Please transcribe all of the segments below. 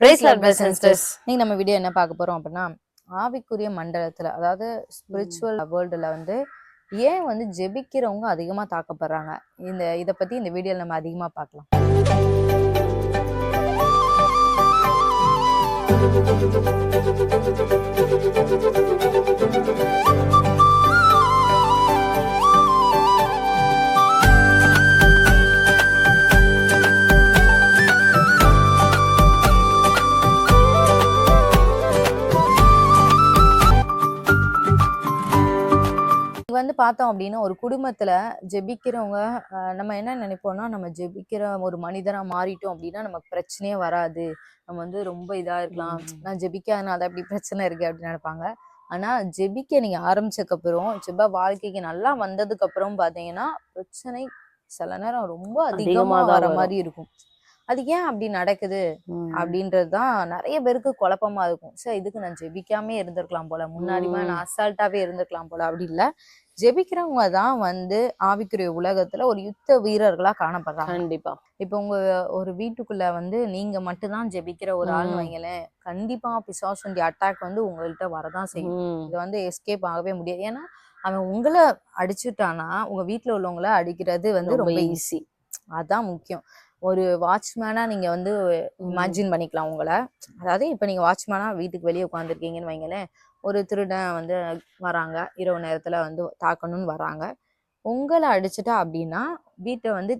இன்னைக்கு நம்ம வீடியோ என்ன பார்க்க போறோம் அப்படின்னா ஆவிக்குரிய மண்டலத்துல அதாவது ஸ்பிரிச்சுவல் வேர்ல்டுல வந்து ஏன் வந்து ஜெபிக்கிறவங்க அதிகமா தாக்கப்படுறாங்க? இந்த இத பத்தி இந்த வீடியோல நம்ம அதிகமா பார்க்கலாம். இது வந்து பார்த்தோம் அப்படின்னா ஒரு குடும்பத்துல ஜெபிக்கிறவங்க நம்ம என்ன நினைப்போம்னா நம்ம ஜெபிக்கிற ஒரு மனிதனா மாறிட்டோம் அப்படின்னா நமக்கு பிரச்சனையே வராது நம்ம வந்து ரொம்ப இதா இருக்கலாம். நான் ஜெபிக்காதனால அப்படி பிரச்சனை இருக்கு அப்படின்னு நினைப்பாங்க ஆனா ஜெபிக்க நீங்க ஆரம்பிச்சதுக்கு அப்புறம் ஜெப வாழ்க்கைக்கு நல்லா வந்ததுக்கு அப்புறம் பாத்தீங்கன்னா பிரச்சனை சில நேரம் ரொம்ப அதிகமா வர. மாதிரி இருக்கும் அது ஏன் அப்படி நடக்குது? அப்படின்றது தான் நிறைய பேருக்கு குழப்பமா இருக்கும். சார் இதுக்கு நான் ஜெபிக்காமே இருந்திருக்கலாம் போல. முன்னாடிமா நான் அசால்ட்டாவே இருந்திருக்கலாம் போல. அப்படி இல்ல. ஜெபிக்கிறவங்க தான் வந்து ஆவிக்குரிய உலகத்துல ஒரு யுத்த வீரர்களா காணப்படுறாங்க. கண்டிப்பா. இப்போ உங்க ஒரு வீட்டுக்குள்ள வந்து நீங்க மட்டும்தான் ஜெபிக்கிற ஒரு ஆள்னு ம். வைங்களேன். கண்டிப்பா பிசாசுண்டி அட்டாக் வந்து உங்கள்கிட்ட வரதான் செய்யும். இது வந்து எஸ்கேப் ஆகவே முடியாது. ஏன்னா அவன் உங்களை அடிச்சுட்டானா உங்க வீட்ல உள்ளவங்கள அடிக்கிறது வந்து ரொம்ப ஈஸி அதான் முக்கியம். ஒரு வாட்ச்மேனா நீங்க வந்து இமேஜின் பண்ணிக்கலாம் உங்களை. அதாவது இப்ப நீங்க வாட்ச்மேனா வீட்டுக்கு வெளியே உட்காந்துருக்கீங்கன்னு வைங்களேன். ஒரு திருடன் வந்து வராங்க. இரவு நேரத்துல வந்து தாக்கணும்னு வராங்க. உங்களை அடிச்சுட்டா அப்படின்னா வீட்டை வந்து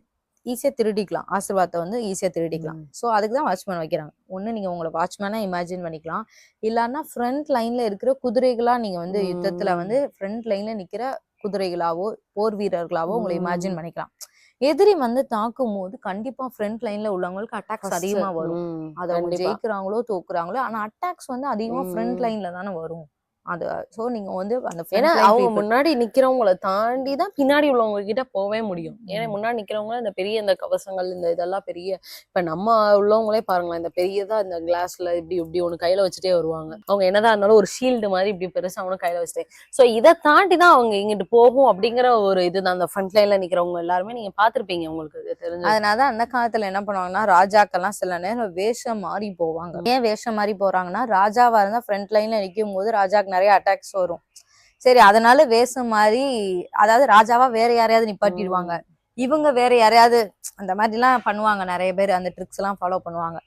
ஈஸியா திருடிக்கலாம். ஆசீர்வாதத்தை வந்து ஈஸியா திருடிக்கலாம். ஸோ அதுக்கு தான் வாட்ச்மேன் வைக்கிறாங்க. ஒண்ணு நீங்க உங்களை வாட்ச்மேனா இமேஜின் பண்ணிக்கலாம். இல்லைன்னா ஃப்ரண்ட் லைன்ல இருக்கிற குதிரைகளா நீங்க வந்து யுத்தத்துல. வந்து ஃப்ரண்ட் லைன்ல நிக்கிற குதிரைகளாவோ போர் வீரர்களாவோ உங்களை. இமேஜின் பண்ணிக்கலாம். எதிரி வந்து தாக்கும் போது கண்டிப்பா ஃப்ரண்ட் லைன்ல உள்ளவங்களுக்கு அட்டாக்ஸ் அதிகமா வரும் அது அவங்க. ஜெயிக்கிறாங்களோ தோக்குறாங்களோ ஆனா அட்டாக்ஸ் வந்து அதிகமா ஃப்ரண்ட். லைன்ல தானே வரும் அது சோ நீங்க வந்து அந்த ஏன்னா அவங்க முன்னாடி நிக்கிறவங்கள தாண்டி தான் பின்னாடி உள்ளவங்க கிட்ட போவே முடியும். ஏன்னா. முன்னாடி நிக்கிறவங்க இந்த பெரிய இந்த கவசங்கள் இந்த இதெல்லாம் பெரிய இப்ப நம்ம உள்ளவங்களே பாருங்களேன் இந்த பெரியதா இந்த கிளாஸ்ல இப்படி இப்படி ஒண்ணு கையில வச்சுட்டே வருவாங்க. அவங்க என்னதான் இருந்தாலும் ஒரு ஷீல்டு மாதிரி இப்படி பெருசா ஒண்ணு கையில வச்சுட்டே. சோ இதை தாண்டி தான் அவங்க இங்கிட்டு போகும் அப்படிங்கிற ஒரு இதுதான். அந்த ஃப்ரண்ட் லைன்ல நிக்கிறவங்க எல்லாருமே நீங்க பாத்திருப்பீங்க உங்களுக்கு இது தெரிஞ்சு அதனாலதான் அந்த காலத்துல என்ன பண்ணுவாங்கன்னா ராஜாக்கெல்லாம் சில நேரம் வேஷம் மாறி போவாங்க. ஏன் வேஷம் மாறி போறாங்கன்னா ராஜாவா இருந்தா ஃப்ரண்ட் லைன்ல நிக்கும் போது ராஜாக்கு நிறைய அட்டாக்ஸ் வரும். சரி அதனால வேஷம் மாறி அதாவது ராஜாவா வேற யாரையாவது நிப்பாட்டிடுவாங்க. இவங்க வேற யாரையாவது அந்த மாதிரி எல்லாம் பண்ணுவாங்க நிறைய பேர் அந்த ட்ரிக்ஸ் எல்லாம் ஃபாலோ பண்ணுவாங்க.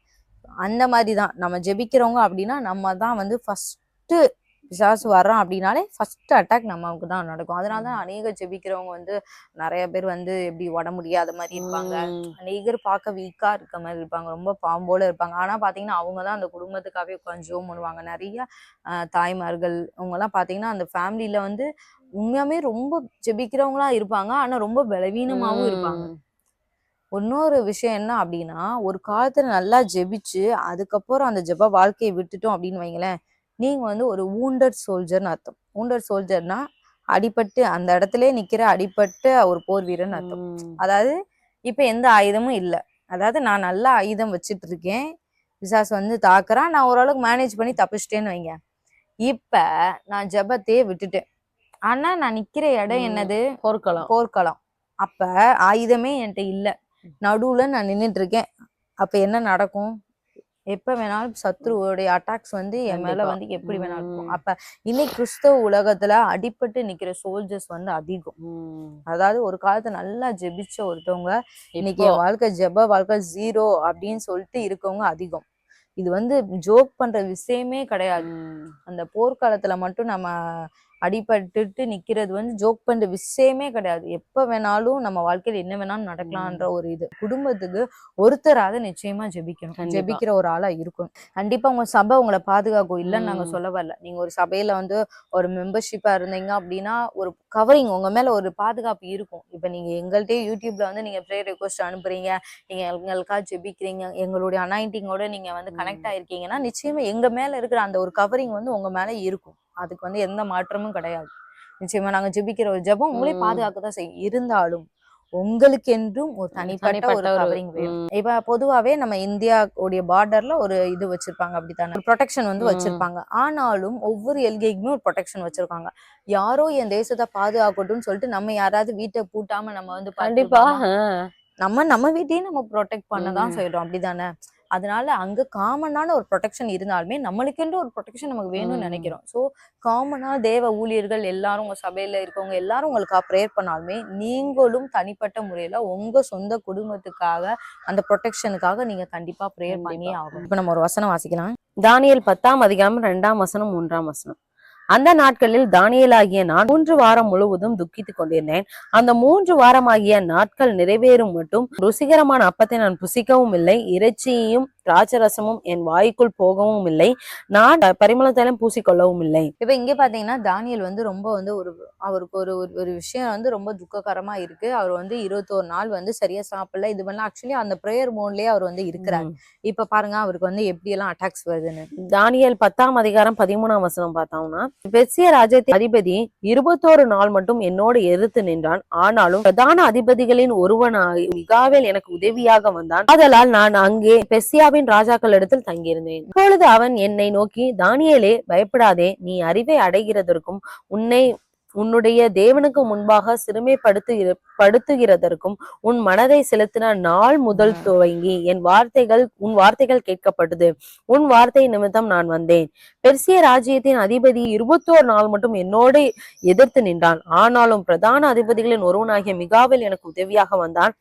அந்த மாதிரி தான் நம்ம ஜெபிக்கிறவங்க அப்படின்னா நம்ம தான் வந்து ஃபர்ஸ்ட் பிசாசு வர்றோம் அப்படின்னாலே ஃபர்ஸ்ட் அட்டாக் நமக்கு தான் நடக்கும். அதனால தான் அநேக ஜெபிக்கிறவங்க வந்து நிறைய பேர் வந்து எப்படி உட முடியாத மாதிரி இருப்பாங்க. அநேகர் பார்க்க வீக்கா இருக்க மாதிரி இருப்பாங்க. ரொம்ப பாம்போல இருப்பாங்க. ஆனா பாத்தீங்கன்னா அவங்க தான் அந்த குடும்பத்துக்காகவே உட்காந்து ஜோம் பண்ணுவாங்க. நிறைய தாய்மார்கள் அவங்க எல்லாம் பாத்தீங்கன்னா அந்த ஃபேமிலியில வந்து உண்மையாமே ரொம்ப ஜெபிக்கிறவங்களா இருப்பாங்க. ஆனா ரொம்ப பலவீனமாவும் இருப்பாங்க. இன்னொரு விஷயம் என்ன அப்படின்னா ஒரு காலத்துல நல்லா ஜெபிச்சு அதுக்கப்புறம் அந்த ஜெப வாழ்க்கையை விட்டுட்டோம் அப்படின்னு வைங்களேன். நீங்க வந்து ஒரு wounded சோல்ஜர்னு அர்த்தம். wounded சோல்ஜர்னா அடிபட்டு அந்த இடத்துல நிக்கிற அடிபட்ட ஒரு போர் வீரன் அர்த்தம். அதாவது இப்ப எந்த ஆயுதமும் இல்ல. அதாவது நான் நல்ல ஆயுதம் வச்சிட்டு இருக்கேன் பிசாசு வந்து தாக்குறான். நான் ஓரளவுக்கு மேனேஜ் பண்ணி தப்பிச்சிட்டேன்னு வைங்க. இப்ப நான் ஜெபத்தையே விட்டுட்டேன். ஆனா நான் நிக்கிற இடம். என்னது? போர்க்களம். போர்க்களம். அப்ப ஆயுதமே என்கிட்ட இல்ல. நடுவுல நான் நின்னுட்டு இருக்கேன் அப்ப என்ன நடக்கும்? எப்ப வேணாலும் சத்ருவோடைய அட்டாக்ஸ் வந்து என் மேல. வந்து எப்படி வேணாலும் இருக்கும். அப்ப இன்னைக்கு கிறிஸ்தவ உலகத்துல அடிபட்டு நிக்கிற சோல்ஜர்ஸ் வந்து அதிகம். அதாவது ஒரு காலத்துல நல்லா ஜெபிச்ச ஒருத்தவங்க இன்னைக்கு என் வாழ்க்கை ஜெப வாழ்க்கை ஜீரோ அப்படின்னு சொல்லிட்டு இருக்கவங்க அதிகம் இது வந்து ஜோக் பண்ற விஷயமே கிடையாது. அந்த போர்க்காலத்துல மட்டும் நம்ம அடிபட்டுட்டு நிக்கிறது வந்து ஜோக் பண்ற விஷயமே கிடையாது. எப்ப வேணாலும் நம்ம வாழ்க்கையில என்ன வேணாலும் நடக்கலாம்ன்ற ஒரு இது. குடும்பத்துக்கு ஒருத்தராவது நிச்சயமா ஜெபிக்கணும். ஜெபிக்கிற ஒரு ஆளா இருக்கணும். கண்டிப்பா உங்க சபை உங்களை பாதுகாக்கும். இல்லைன்னு நாங்க. சொல்ல வரல. நீங்க ஒரு சபையில வந்து ஒரு மெம்பர்ஷிப்பா இருந்தீங்க அப்படின்னா ஒரு கவரிங் உங்க மேல ஒரு பாதுகாப்பு இருக்கும். இப்ப நீங்க எங்கள்கிட்ட யூடியூப்ல வந்து நீங்க ப்ரேயர் ரெக்வஸ்ட் அனுப்புறீங்க. நீங்க எங்களுக்காக ஜெபிக்கிறீங்க. எங்களுடைய அனாயிண்டிங்கோட நீங்க வந்து கனெக்ட் ஆயிருக்கீங்கன்னா நிச்சயமா எங்க மேல இருக்கிற அந்த ஒரு கவரிங் வந்து உங்க மேல இருக்கும். அதுக்கு வந்து எந்த மாற்றமும் கிடையாது நிச்சயமா நாங்க ஜெபிக்கிற ஒரு ஜெபம் உங்களே. பாதுகாக்க தான் செய்யும் இருந்தாலும் உங்களுக்கு என்றும் ஒரு தனிப்பட்ட ஒரு கவரிங் வேணும். இப்ப பொதுவாவே நம்ம இந்தியாவுடைய பார்டர்ல ஒரு இது வச்சிருப்பாங்க அப்படித்தானே ப்ரொடெக்ஷன் வந்து. வச்சிருப்பாங்க ஆனாலும் ஒவ்வொரு எல்கைக்குமே ஒரு ப்ரொடெக்ஷன் வச்சிருக்காங்க யாரோ என் தேசத்தை பாதுகாக்கட்டும்னு சொல்லிட்டு நம்ம யாராவது வீட்டை பூட்டாம நம்ம வந்து கண்டிப்பா? நம்ம நம்ம வீட்டையும் நம்ம ப்ரொடெக்ட் பண்ண தான் ம். செய்றோம் அப்படிதானே அதனால அங்க காமனான ஒரு ப்ரொடெக்ஷன் இருந்தாலுமே நம்மளுக்கென்று ஒரு ப்ரொடெக்ஷன் நமக்கு வேணும்னு. நினைக்கிறோம். ஸோ காமனா தேவ ஊழியர்கள் எல்லாரும் உங்க சபையில இருக்கவங்க எல்லாரும் உங்களுக்காக ப்ரேயர் பண்ணாலுமே நீங்களும் தனிப்பட்ட முறையில உங்க சொந்த குடும்பத்துக்காக அந்த ப்ரொடெக்ஷனுக்காக நீங்க கண்டிப்பா ப்ரேயர் பண்ணியே. ஆகும் இப்போ நம்ம ஒரு வசனம் வாசிக்கலாம். தானியேல் பத்தாம் அதிகாரம் இரண்டாம் வசனம் மூன்றாம் வசனம். அந்த நாட்களில் தானியேலாகிய நான் மூன்று வாரம் முழுவதும் துக்கித்துக் கொண்டிருந்தேன். அந்த மூன்று வாரமாகிய நாட்கள் நிறைவேறும் மட்டும் ருசிகரமான அப்பத்தை நான் புசிக்கவும் இல்லை. இறைச்சியையும் திராட்சரசமும் என் வாய்க்குள் போகவும் இல்லை. நான் பரிமள தைலம் பூசிக்கொள்ளவும் இல்லை. இப்ப இங்க பாத்தீங்கன்னா தானியல் வந்து ரொம்ப வந்து ஒரு அவருக்கு ஒரு ஒரு- விஷயம் வந்து ரொம்ப துக்ககரமா இருக்கு. அவர் வந்து இருபத்தோரு நாள் வந்து சரியா சாப்பிடல. இது பண்ணலாம் ஆக்சுவலி அந்த ப்ரேயர் மோட்லயே அவர் வந்து இருக்கிறார். இப்ப பாருங்க அவருக்கு வந்து எப்படி எல்லாம் அட்டாக்ஸ் வருதுன்னு. தானியேல் பத்தாம் அதிகாரம் பதிமூணாம் வசனம் பார்த்தோம்னா பெர்சிய ராஜ்யத்தின் அதிபதி இருபத்தோரு நாள் மட்டும் என்னோடு எதிர்த்து நின்றான். ஆனாலும் பிரதான அதிபதிகளின் ஒருவனாய் மிகாவேல் எனக்கு உதவியாக வந்தான். ஆதலால் நான் அங்கே பெர்சியாவின் ராஜாக்களிடத்தில் தங்கியிருந்தேன். இப்பொழுது அவன் என்னை நோக்கி தானியலே பயப்படாதே. நீ அறிவை அடைகிறதற்கும் உன்னை உன்னுடைய தேவனுக்கு முன்பாக சிறுமைப்படுத்துகிற படுத்துகிறதற்கும் உன் மனதை செலுத்தின நாள் முதல் துவங்கி என் வார்த்தைகள் உன் வார்த்தைகள் கேட்கப்பட்டது. உன் வார்த்தை நிமித்தம் நான் வந்தேன். பெர்சிய ராஜ்யத்தின் அதிபதி இருபத்தோரு நாள் மட்டும் என்னோடு எதிர்த்து நின்றான். ஆனாலும் பிரதான அதிபதிகளின் ஒருவனாகிய மிகாவில் எனக்கு உதவியாக வந்தான்.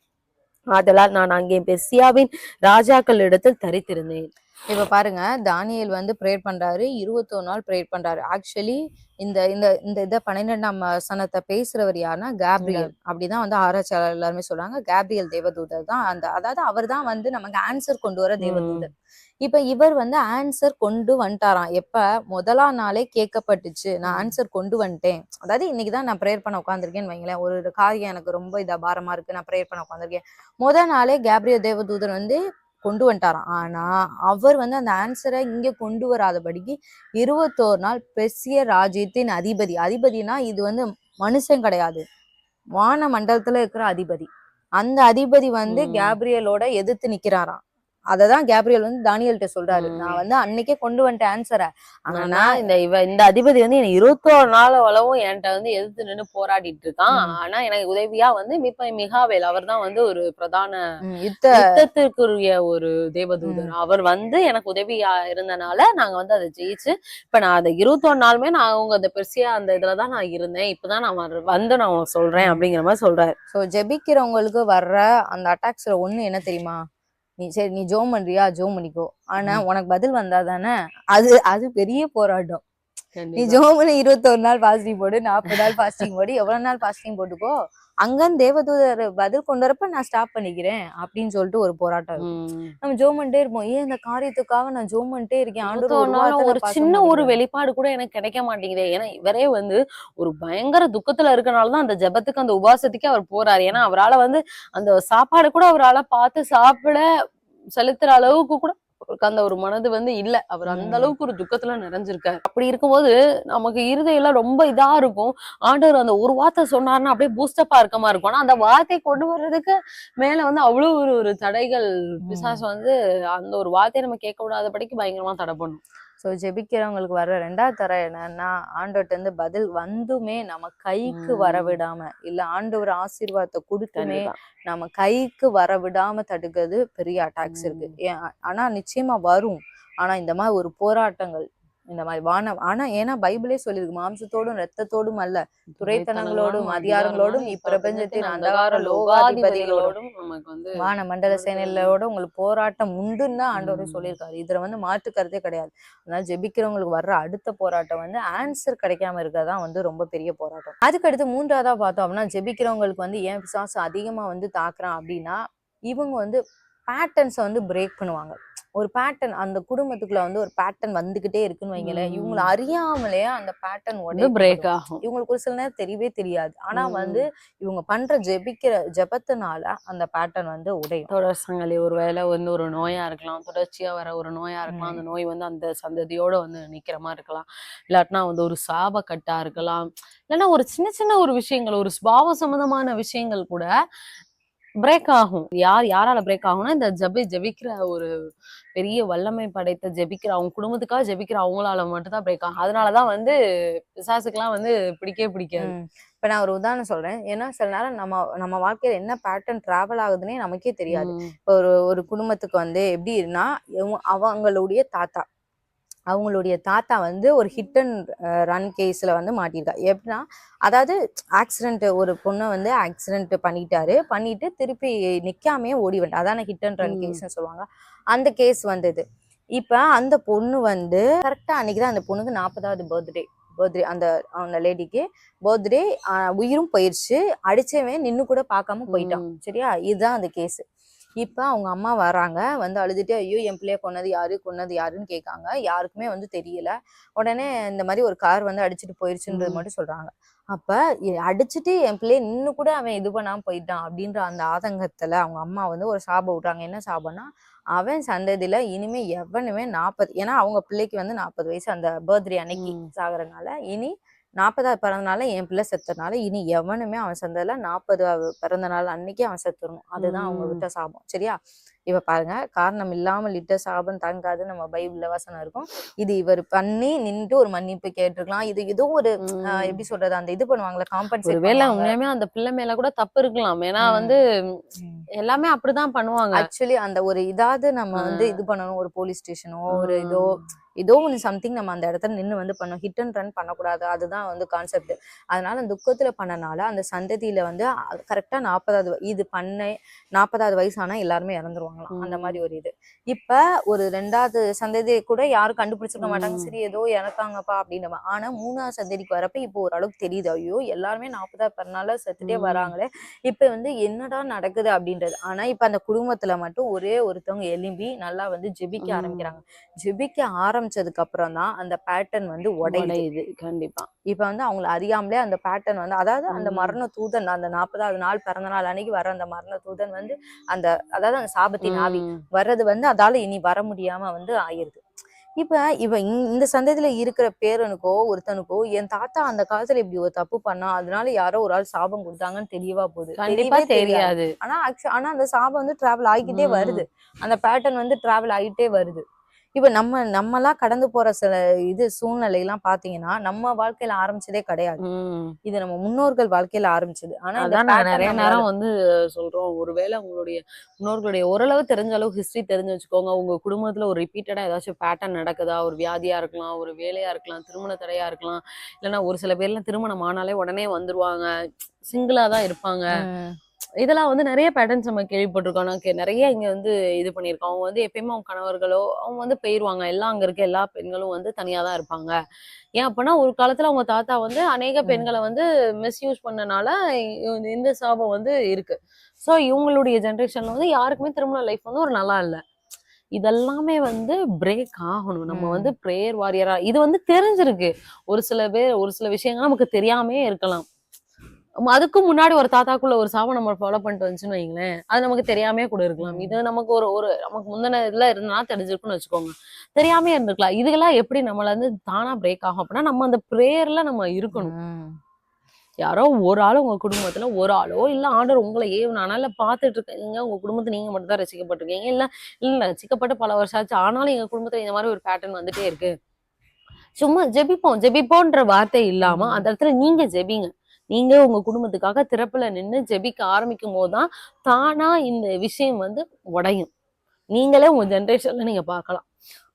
ஆதலால் நான் அங்கே பெர்சியாவின் ராஜாக்களிடத்தில் தரித்திருந்தேன். இப்ப பாருங்க தானியேல் வந்து ப்ரேயர் பண்றாரு. இருபத்தோரு நாள் ப்ரேயர் பண்றாரு. ஆக்சுவலி இந்த இந்த இந்த இதை பன்னிரெண்டாம் வசனத்தை பேசுறவர் யாருன்னா கேப்ரியல். அப்படிதான் வந்து ஆராய்ச்சியாளர் எல்லாருமே சொல்றாங்க. கேப்ரியல் தேவதூதர் தான் அந்த அதாவது அவர் தான் வந்து நமக்கு ஆன்சர் கொண்டு வர தேவதூதர். இப்ப இவர் வந்து ஆன்சர் கொண்டு வந்துட்டாராம். எப்ப? முதலா நாளே கேட்கப்பட்டுச்சு. நான் ஆன்சர் கொண்டு வந்துட்டேன். அதாவது இன்னைக்கு தான் நான் ப்ரேயர் பண்ண உட்காந்துருக்கேன்னு வைங்களேன். ஒரு ஒரு காரியம் எனக்கு ரொம்ப இதா பாரமா இருக்கு. நான் ப்ரேயர் பண்ண உட்காந்துருக்கேன் முத நாளே கேப்ரியல் தேவதூதர் வந்து கொண்டு வந்துட்டாராம். ஆனா அவர் வந்து அந்த ஆன்சரை இங்க கொண்டு வராதபடிக்கு இருபத்தோரு நாள் பெர்சிய ராஜ்யத்தின் அதிபதி. அதிபதினா இது வந்து மனுஷன் கிடையாது. வான மண்டலத்துல இருக்கிற அதிபதி. அந்த அதிபதி வந்து. கேப்ரியலோட எதிர்த்து நிக்கிறாராம். அததான் கேப்ரியல் வந்து தானியல்கிட்ட சொல்றாரு. நான் வந்து அன்னைக்கே கொண்டு வந்துட்டேன் ஆன்சரை ஆனா இந்த இவ இந்த அதிபதி வந்து எனக்கு இருபத்தோரு நாள் அளவும் என்கிட்ட வந்து எதிர்த்து நின்னு போராடிட்டு இருக்கான். ஆனா எனக்கு உதவியா வந்து மிப்ப மிகாவேல் அவர் தான் வந்து ஒரு பிரதான யுத்தத்திற்குரிய ஒரு தேவதூதர். அவர் வந்து எனக்கு உதவியா இருந்தனால நாங்க வந்து அதை ஜெயிச்சு இப்ப நான் அந்த இருபத்தொன்னு நாளுமே நான் அவங்க அந்த பெருசியா அந்த இதுலதான் நான் இருந்தேன். இப்பதான் நான் வந்து நான் சொல்றேன் அப்படிங்கிற மாதிரி சொல்றாரு. சோ ஜெபிக்கிறவங்களுக்கு வர்ற அந்த அட்டாக்ஸ்ல ஒண்ணு என்ன தெரியுமா? நீ சரி நீ ஜோம் பண்றியா? ஜோம் பண்ணிக்கோ. ஆனா உனக்கு பதில் வந்தா தானே அது அது பெரிய போராட்டம். நீ ஜோம் பண்ணி இருபத்தொரு நாள் ஃபாஸ்டிங் போடு நாற்பது நாள் ஃபாஸ்டிங் போடு எவ்வளவு நாள் ஃபாஸ்டிங் போட்டுக்கோ? அங்கன்னு தேவதூதர் பதில் கொண்டு வரப்ப நான் ஸ்டாப் பண்ணிக்கிறேன் அப்படின்னு சொல்லிட்டு ஒரு போராட்டம். நம்ம ஜோம் பண்ணிட்டே இருப்போம். ஏன் இந்த காரியத்துக்காக நான் ஜோம் பண்ணிட்டே இருக்கேன்? ஆண்டவர் ஒரு சின்ன ஒரு. வெளிப்பாடு கூட எனக்கு கிடைக்க மாட்டேங்குதே. ஏன்னா இவரே வந்து ஒரு பயங்கர துக்கத்துல இருக்கனாலதான் அந்த ஜெபத்துக்கு அந்த உபாசத்துக்கே அவர் போறாரு. ஏன்னா அவரால வந்து அந்த சாப்பாடு கூட அவரால பார்த்து சாப்பிட செலுத்துற அளவுக்கு கூட அவருக்கு அந்த ஒரு மனது வந்து இல்ல. அவர் அந்த. அளவுக்கு ஒரு துக்கத்துல நிறைஞ்சிருக்காரு. அப்படி இருக்கும்போது நமக்கு இருதயெல்லாம் ரொம்ப இதா இருக்கும். ஆண்டவர் அந்த ஒரு வார்த்தை சொன்னாருன்னா அப்படியே பூஸ்டப்பா இருக்க மாதிரி இருக்கும். ஆனா அந்த வார்த்தை கொண்டு வர்றதுக்கு மேல வந்து அவ்வளவு ஒரு ஒரு தடைகள் பிசாசு வந்து அந்த ஒரு வார்த்தையை நம்ம கேட்க விடாதபடிக்கு பயங்கரமா தடை பண்ணும். ஸோ ஜெபிக்கிறவங்களுக்கு வர்ற ரெண்டாவது தர என்னன்னா ஆண்டவர்ட்ட இருந்து பதில் வந்துமே நம்ம கைக்கு வர. விடாம இல்ல ஆண்டவர் ஆசீர்வாதத்தை கொடுத்துமே. நம்ம கைக்கு வர விடாம தடுக்கிறது பெரிய அட்டாக்ஸ் இருக்கு ஆனா நிச்சயமா வரும் ஆனா இந்த மாதிரி ஒரு போராட்டங்கள் இந்த மாதிரி வான ஆனா ஏன்னா பைபிளே சொல்லிருக்கு மாம்சத்தோடும் ரத்தத்தோடும் அல்ல துரைத்தனங்களோடும் அதிகாரங்களோடும் இப்பிரபஞ்சத்தின் அந்தகார லோகாதிபதிகளோடும் வான மண்டல சேனைகளோட உங்களுக்கு போராட்டம் உண்டுன்னு தான் ஆண்டவரே. சொல்லியிருக்காரு. இதுல வந்து மாற்று கருத்தே கிடையாது. அதனால ஜெபிக்கிறவங்களுக்கு வர்ற அடுத்த போராட்டம் வந்து ஆன்சர் கிடைக்காம இருக்கதான் வந்து ரொம்ப பெரிய போராட்டம். அதுக்கடுத்து மூன்றாவதா பார்த்தோம் அப்படின்னா ஜெபிக்கிறவங்களுக்கு வந்து ஏன் பிசாசு அதிகமா வந்து தாக்குறான் அப்படின்னா இவங்க வந்து பேட்டர்ன்ஸை வந்து பிரேக் பண்ணுவாங்க. ஒரு பேட்டர்ன் அந்த குடும்பத்துக்குள்ள வந்து ஒரு பேட்டர்ன் வந்துகிட்டே இருக்குன்னு வைங்களேன். இவங்களை அறியாமலே அந்த பேட்டர்ன் உடனே பிரேக் ஆகும். இவங்களுக்கு ஒரு சில நேரம் தெரியவே தெரியாது. ஆனா. வந்து இவங்க பண்ற ஜெபிக்கிற ஜெபத்தினால அந்த பேட்டர்ன் வந்து உடையும். தொடர் சங்கலி ஒருவேளை வந்து ஒரு நோயா இருக்கலாம் தொடர்ச்சியா வர ஒரு நோயா இருக்கலாம். அந்த நோய் வந்து அந்த சந்ததியோட வந்து நிக்கிற மாதிரி இருக்கலாம். இல்லாட்டினா வந்து ஒரு சாப கட்டா இருக்கலாம். இல்லைன்னா ஒரு சின்ன சின்ன ஒரு விஷயங்கள் ஒரு சுபாவ சம்பந்தமான விஷயங்கள் கூட பிரேக் ஆகும். யார் யாரால பிரேக் ஆகும்னா இந்த ஜபி ஜெபிக்கிற ஒரு பெரிய வல்லமை படைத்த ஜெபிக்கிற அவங்க குடும்பத்துக்காக ஜெபிக்கிற அவங்களால மட்டும் தான் பிரேக் ஆகும். அதனாலதான் வந்து பிசாசுக்கெல்லாம் வந்து பிடிக்கவே பிடிக்காது. இப்ப நான் ஒரு உதாரணம் சொல்றேன். ஏன்னா சில நேரம் நம்ம நம்ம வாழ்க்கையில என்ன பேட்டர்ன் டிராவல் ஆகுதுன்னே நமக்கே தெரியாது. இப்போ ஒரு ஒரு குடும்பத்துக்கு வந்து எப்படின்னா அவங்களுடைய தாத்தா. அவங்களுடைய தாத்தா வந்து ஒரு ஹிட் அண்ட் ரன் கேஸ்ல வந்து மாட்டியிருக்கா. எப்படின்னா அதாவது ஆக்சிடென்ட் ஒரு பொண்ணை வந்து ஆக்சிடென்ட் பண்ணிட்டாரு. பண்ணிட்டு திருப்பி நிக்காமே ஓடி வந்துட்டு அதான ஹிட் அண்ட் ரன் ம். கேஸ்னு சொல்லுவாங்க. அந்த கேஸ் வந்தது. இப்ப அந்த பொண்ணு வந்து கரெக்டா அன்னைக்கு தான் அந்த பொண்ணுக்கு நாற்பதாவது பர்த்டே பர்த்டே அந்த அந்த லேடிக்கு பர்த்டே உயிரும் போயிடுச்சு அடிச்சவன் நின்னு கூட பார்க்காம போயிட்டான். சரியா? இதுதான் அந்த கேஸ் இப்ப அவங்க அம்மா வராங்க. வந்து அழுதுட்டு ஐயோ என் பிள்ளைய கொன்னது யாரு? கொன்னது யாருன்னு கேட்காங்க. யாருக்குமே வந்து தெரியல. உடனே இந்த மாதிரி ஒரு கார் வந்து அடிச்சுட்டு போயிருச்சுன்றது. மட்டும் சொல்றாங்க. அப்ப அடிச்சுட்டு என் பிள்ளைய நின்னு கூட அவன் இது பண்ணாம போயிட்டான். அப்படின்ற அந்த ஆதங்கத்துல அவங்க அம்மா வந்து ஒரு சாபம் விட்றாங்க. என்ன சாபம்னா அவன் சந்ததியில இனிமே எவனுமே நாற்பது ஏன்னா அவங்க பிள்ளைக்கு வந்து நாற்பது வயசு அந்த பர்த்டே அன்னைக்கு ம். சாகுறதுனால இனி நாற்பதாவது பிறந்தனால என் பிள்ளை செத்தனால இனி எவனுமே அவன் சந்ததியில நாற்பது பிறந்த நாள் அன்னைக்கு அவன் செத்துடணும் அதுதான் அவங்க. விட்ட சாபம். சரியா? இப்ப பாருங்க காரணம் இல்லாமல் இட்ட சாபம் தங்காது நம்ம பைபிள்ல வசனம் இருக்கும். இது இவர் பண்ணி நின்று ஒரு மன்னிப்பு கேட்டிருக்கலாம். இது ஏதோ ஒரு எப்படி சொல்றது அந்த இது பண்ணுவாங்கல்ல காம்பன்சேட் ஒருவேளை உண்மையுமே அந்த பிள்ளை மேல கூட தப்பு இருக்கலாம். ஏன்னா. வந்து எல்லாமே அப்படிதான் பண்ணுவாங்க. ஆக்சுவலி அந்த ஒரு இதாவது நம்ம வந்து. இது பண்ணணும். ஒரு போலீஸ் ஸ்டேஷனோ ஒரு இதோ ஏதோ ஒன்று சம்திங் நம்ம அந்த இடத்துல நின்று வந்து பண்ணோம். ஹிட் அண்ட் ரன் பண்ணக்கூடாது. அதுதான் வந்து கான்செப்ட் அதனால அந்த துக்கத்துல பண்ணனால அந்த சந்ததியில வந்து கரெக்டா நாற்பதாவது இது பண்ண நாற்பதாவது வயசு ஆனா எல்லாருமே இறந்துருவாங்களாம். அந்த மாதிரி ஒரு இது. இப்ப ஒரு ரெண்டாவது சந்ததி கூட யாரும் கண்டுபிடிச்சிருக்க மாட்டாங்க. சரி ஏதோ இறக்காங்கப்பா அப்படின்னு நம்ம. ஆனா மூணாவது சந்ததிக்கு வரப்ப இப்போ ஓரளவுக்கு தெரியுது. ஐயோ எல்லாருமே நாற்பதாவது பிறனால செத்துட்டே. வராங்களே. இப்ப வந்து என்னடா நடக்குது அப்படின்றது. ஆனா இப்ப அந்த குடும்பத்துல மட்டும் ஒரே ஒருத்தவங்க எழும்பி நல்லா வந்து ஜெபிக்க. ஆரம்பிக்கிறாங்க. ஜெபிக்க ஆரம்பிச்சதுக்கு அப்புறம் தான் அந்த பேட்டர்ன் வந்து உடையுது. கண்டிப்பா. இப்ப வந்து அவங்கள அறியாமலே அந்த பேட்டர்ன் வந்து அதாவது அந்த. மரண தூதன் அந்த நாற்பதாவது நாள் பிறந்த நாள் அன்னைக்கு வர அந்த மரண தூதன் வந்து அந்த அதாவது அந்த சாபத்தின் ஆவி ம். வர்றது வந்து அதால இனி வர முடியாம வந்து ஆயிருது. இப்ப இவ இந்த- சந்ததியில இருக்கிற பேரனுக்கோ ஒருத்தனுக்கோ என் தாத்தா அந்த காலத்துல இப்படி ஒரு தப்பு பண்ணா அதனால யாரோ ஒரு ஆள் சாபம் கொடுத்தாங்கன்னு தெரியவா போகுது. கண்டிப்பா தெரியாது. ஆனா ஆனா அந்த சாபம் வந்து டிராவல் ஆகிக்கிட்டே ம். வருது. அந்த பேட்டர்ன் வந்து டிராவல் ஆகிட்டே வருது. இப்ப நம்ம நம்மலாம் கடந்து போற சில இது சூழ்நிலை எல்லாம் பாத்தீங்கன்னா நம்ம வாழ்க்கையில ஆரம்பிச்சதே கிடையாது. இது நம்ம முன்னோர்கள் வாழ்க்கையில ஆரம்பிச்சது. ஆனா நிறைய நேரம் வந்து சொல்றோம். ஒருவேளை உங்களுடைய முன்னோர்களுடைய ஓரளவு தெரிஞ்ச அளவு ஹிஸ்டரி தெரிஞ்சு வச்சுக்கோங்க. உங்க குடும்பத்துல ஒரு ரிப்பீட்டடா ஏதாச்சும் பேட்டர்ன் நடக்குதா? ஒரு வியாதியா இருக்கலாம் ஒரு வேலையா இருக்கலாம் திருமண தடையா இருக்கலாம். இல்லைன்னா ஒரு சில பேர்லாம் திருமணம் ஆனாலே உடனே வந்துருவாங்க. சிங்கிளா தான் இருப்பாங்க. இதெல்லாம் வந்து நிறைய பேட்டர்ன்ஸ் நம்ம கேள்விப்பட்டிருக்கோம். நான் நிறைய இங்க வந்து இது பண்ணியிருக்கோம். அவங்க வந்து எப்பயுமே அவங்க கணவர்களோ அவங்க வந்து போயிருவாங்க. எல்லாம் அங்க இருக்க எல்லா பெண்களும் வந்து தனியா தான் இருப்பாங்க. ஏன் அப்படின்னா ஒரு காலத்துல அவங்க தாத்தா வந்து அநேக. பெண்களை வந்து மிஸ்யூஸ் பண்ணனால இந்த- இந்த சாபம் வந்து இருக்கு. ஸோ இவங்களுடைய ஜென்ரேஷன்ல வந்து யாருக்குமே திருமண லைஃப் வந்து ஒரு நல்லா இல்லை. இதெல்லாமே வந்து பிரேக் ஆகணும். நம்ம. வந்து ப்ரேயர் வாரியரா இது வந்து தெரிஞ்சிருக்கு. ஒரு சில பேர் ஒரு சில விஷயங்கள் நமக்கு தெரியாமே இருக்கலாம். அதுக்கு முன்னாடி ஒரு தாத்தாக்குள்ள ஒரு சாபம் நம்ம ஃபாலோ பண்ணிட்டு வந்துச்சுன்னு வைங்களேன். அது நமக்கு தெரியாமே கூட இருக்கலாம். இது நமக்கு ஒரு ஒரு நமக்கு முந்தின இதுல இருந்தா தெரிஞ்சிருக்குன்னு வச்சுக்கோங்க. தெரியாமே இருந்திருக்கலாம். இதுக்கெல்லாம் எப்படி நம்மள வந்து தானா பிரேக் ஆகும் அப்படின்னா நம்ம அந்த ப்ரேயர்ல நம்ம இருக்கணும். யாரோ ஒரு ஆள் உங்க குடும்பத்துல ஒரு ஆளோ இல்ல ஆண்டவர் உங்களை இல்ல பாத்துட்டு இருக்கீங்க உங்க குடும்பத்தை நீங்க மட்டும் தான் ரசிக்கப்பட்டிருக்கீங்க இல்ல இல்ல ரசிக்கப்பட்டு பல வருஷம் ஆச்சு ஆனாலும் எங்க குடும்பத்துல இந்த மாதிரி ஒரு பேட்டர்ன் வந்துட்டே இருக்கு. சும்மா ஜெபிப்போம். ஜெபிப்போன்ற வார்த்தை இல்லாம. அந்த இடத்துல நீங்க ஜெபிங்க. நீங்க உங்க குடும்பத்துக்காக திறப்புல நின்னு ஜெபிக்க ஆரம்பிக்கும் போதுதான் தானா இந்த விஷயம் வந்து உடையும். நீங்களே உங்க ஜெனரேஷன்ல நீங்க பார்க்கலாம்.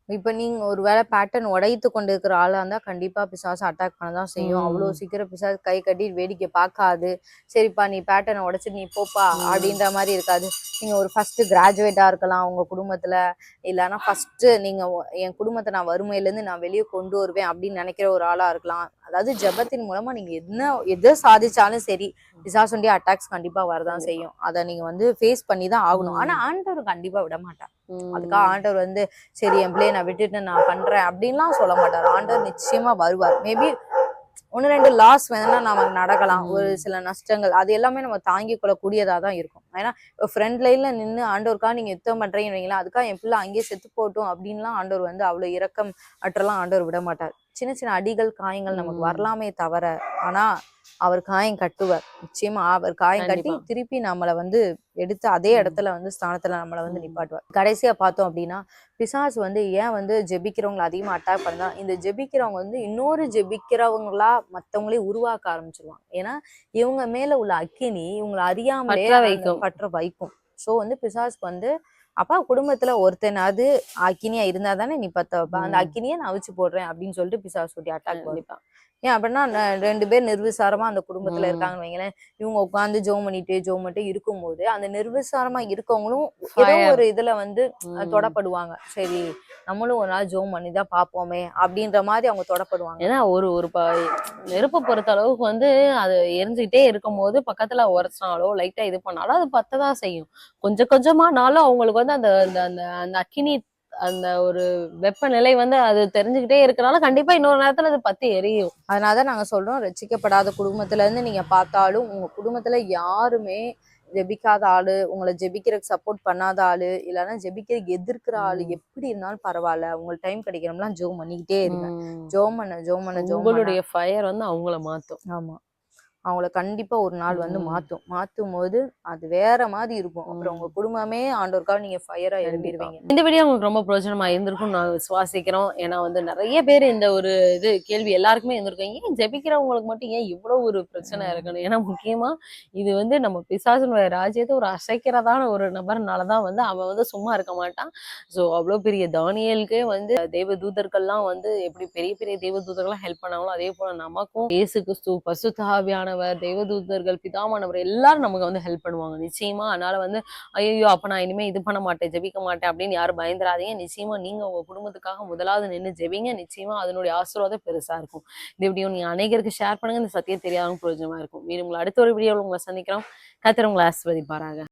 இப்ப நீங்க ஒரு வேளை பேட்டர்ன் உடைத்து கொண்டு இருக்கிற ஆளா இருந்தா கண்டிப்பா பிசாசு அட்டாக் பண்ணதான் செய்யும். ம். அவ்வளவு சீக்கிரம் பிசாசு கை கட்டி வேடிக்கை பார்க்காது. சரிப்பா நீ பேட்டர்னை உடைச்சிட்டு நீ போப்பா. அப்படின்ற மாதிரி இருக்காது. நீங்க ஒரு ஃபர்ஸ்ட் கிராஜுவேட்டா இருக்கலாம் உங்க குடும்பத்துல. இல்லைன்னா ஃபர்ஸ்ட் நீங்க என் குடும்பத்தை நான் வறுமையில இருந்து நான் வெளியே கொண்டு வருவேன் அப்படின்னு நினைக்கிற ஒரு ஆளா இருக்கலாம். அதாவது ஜெபத்தின் மூலமா நீங்க என்ன எதை சாதிச்சாலும் சரி பிசாசுண்டிய அட்டாக்ஸ் கண்டிப்பா வரதான் செய்யும். அதை நீங்க வந்து ஃபேஸ் பண்ணி தான் ஆகணும். ஆனா ஆண்டவர் கண்டிப்பா விட மாட்டார். அதுக்காக ஆண்டவர் வந்து சரி என் பிள்ளைய நான் விட்டுட்டு நான் பண்றேன் அப்படின்லாம் சொல்ல மாட்டார். ஆண்டவர் நிச்சயமா வருவார். மேபி ஒன்று ரெண்டு லாஸ் வேணா நமக்கு நடக்கலாம். ஒரு சில நஷ்டங்கள் அது எல்லாமே நம்ம தாங்கி கொள்ளக்கூடியதா தான் இருக்கும். ஏன்னா ஃப்ரண்ட் லைன்ல நின்று ஆண்டவருக்கா நீங்க யுத்தம் பண்றீங்கன்னு வைங்களேன் அதுக்காக என் பிள்ளை அங்கேயே செத்து போட்டும் அப்படின்லாம் ஆண்டவர் வந்து அவ்வளவு இரக்கம் அற்றெல்லாம் ஆண்டவர் விட மாட்டார். சின்ன சின்ன அடிகள் காயங்கள் நமக்கு. வரலாமே தவிர ஆனா அவர் காயம் கட்டுவார் நிச்சயமா அவர் காயம் கட்டி. திருப்பி நம்மள வந்து எடுத்து அதே. இடத்துல வந்து ஸ்தானத்துல நம்மள வந்து. நிப்பாட்டுவார் கடைசியா பார்த்தோம் அப்படின்னா பிசாசு வந்து ஏன் வந்து ஜெபிக்கிறவங்களை அதிகமா அட்டாக் பண்ணா இந்த ஜெபிக்கிறவங்க வந்து இன்னொரு ஜெபிக்கிறவங்களா மத்தவங்களே உருவாக்க ஆரம்பிச்சிருவாங்க ஏன்னா இவங்க மேல உள்ள அக்கினி இவங்களை அறியாமலே பற்ற வைக்கும். சோ வந்து பிசாசுக்கு வந்து அப்பா குடும்பத்துல ஒருத்தனாவது அக்கினியா இருந்தா தானே நீ பத்த வைப்ப? அந்த. அக்கினியை நான் அவிச்சு போடுறேன் அப்படின்னு சொல்லிட்டு பிசாசு சொல்லி அட்டாக் கண்டிப்பா. ஏன் அப்படின்னா ரெண்டு பேர் நிர்விசாரமா அந்த குடும்பத்துல. இருக்காங்கன்னு வைங்களேன் இவங்க உட்காந்து ஜோம் பண்ணிட்டு ஜோம் பண்ணிட்டு இருக்கும்போது அந்த நிர்விசாரமா இருக்கவங்களும் ஏதோ. ஒரு இதுல வந்து. தொடப்படுவாங்க சரி நம்மளும் ஒரு நாள் ஜோம் பண்ணி தான் பார்ப்போமே அப்படின்ற மாதிரி அவங்க தொடப்படுவாங்க ஏன்னா ஒரு ஒரு நெருப்பை பொறுத்த அளவுக்கு வந்து அது எரிஞ்சுக்கிட்டே இருக்கும்போது பக்கத்துல உரைச்சினாலோ லைட்டா இது பண்ணாலும் அது பத்ததான் செய்யும் கொஞ்சம் கொஞ்சமானாலும் அவங்களுக்கு வந்து அந்த அந்த அந்த அந்த அக்கினி அந்த ஒரு வெப்பநிலை வந்து அது தெரிஞ்சுக்கிட்டே இருக்கனால கண்டிப்பா இன்னொரு நேரத்துல அது பத்தி எரியும். அதனாலதான் நாங்க சொல்றோம் ரட்சிக்கப்படாத குடும்பத்துல இருந்து நீங்க பார்த்தாலும் உங்க குடும்பத்துல யாருமே ஜெபிக்காத ஆளு உங்களை ஜெபிக்கிறதுக்கு சப்போர்ட் பண்ணாத ஆளு இல்லைன்னா ஜெபிக்கிறதுக்கு எதிர்க்கிற ஆளு. எப்படி இருந்தாலும் பரவாயில்ல. உங்களுக்கு டைம் கிடைக்கிறோம்லாம் ஜோம் பண்ணிக்கிட்டே இருங்க. ஜோம் பண்ண ஜோம் பண்ண ஜோம் உங்களுடைய ஃபயர் வந்து அவங்கள மாத்தும். ஆமா. அவங்கள கண்டிப்பா ஒரு நாள் வந்து. மாத்தும் மாத்தும் போது அது வேற மாதிரி இருக்கும் அப்புறம். உங்க குடும்பமே ஆண்டோருக்காக நீங்க ஃபயரா. எழுப்பிடுவீங்க இந்த வீடியோ உங்களுக்கு ரொம்ப பிரோஜனமா இருந்திருக்கும் நான் விசுவாசிக்கிறோம் ஏன்னா வந்து நிறைய பேர் இந்த ஒரு இது கேள்வி எல்லாருக்குமே இருந்திருக்கும் ஏன் ஜெபிக்கிறவங்களுக்கு மட்டும் ஏன் இவ்வளவு ஒரு பிரச்சனை. இருக்கணும் ஏன்னா முக்கியமா இது வந்து நம்ம பிசாசனுடைய ராஜ்யத்தை ஒரு அசைக்கிறதான ஒரு நபர்னாலதான் வந்து அவன் வந்து சும்மா இருக்க மாட்டான் சோ அவ்வளவு பெரிய தானியலுக்கே வந்து தேவ தூதர்கள்லாம் வந்து எப்படி பெரிய பெரிய தேவ தூதர்கள்லாம் ஹெல்ப் பண்ணாங்களோ அதே போல நமக்கும் இயேசு கிறிஸ்து பசுத்தாவியானவர் தேவதூதர்கள் பிதாமானவர் எல்லாரும் நமக்கு வந்து ஹெல்ப் பண்ணுவாங்க. நிச்சயமா அதனால வந்து ஐயோ அப்ப நான் இனிமே இது பண்ண மாட்டேன் ஜெபிக்க மாட்டேன் அப்படின்னு யாரும் பயந்துராதீங்க. நிச்சயமா நீங்க உங்க குடும்பத்துக்காக முதலாவது நின்று ஜெபிங்க. நிச்சயமா அதனுடைய ஆசீர்வாதம் பெருசா இருக்கும். இந்த வீடியோ நீங்க அநேகருக்கு ஷேர் பண்ணுங்க. இந்த சத்தியம் தெரியாதவங்க பிரயோஜனமா இருக்கும். மீண்டும் உங்களை அடுத்த ஒரு வீடியோவில் உங்களை சந்திக்கிறோம். கத்திர உங்களை ஆசிர்வதிப்பாராக.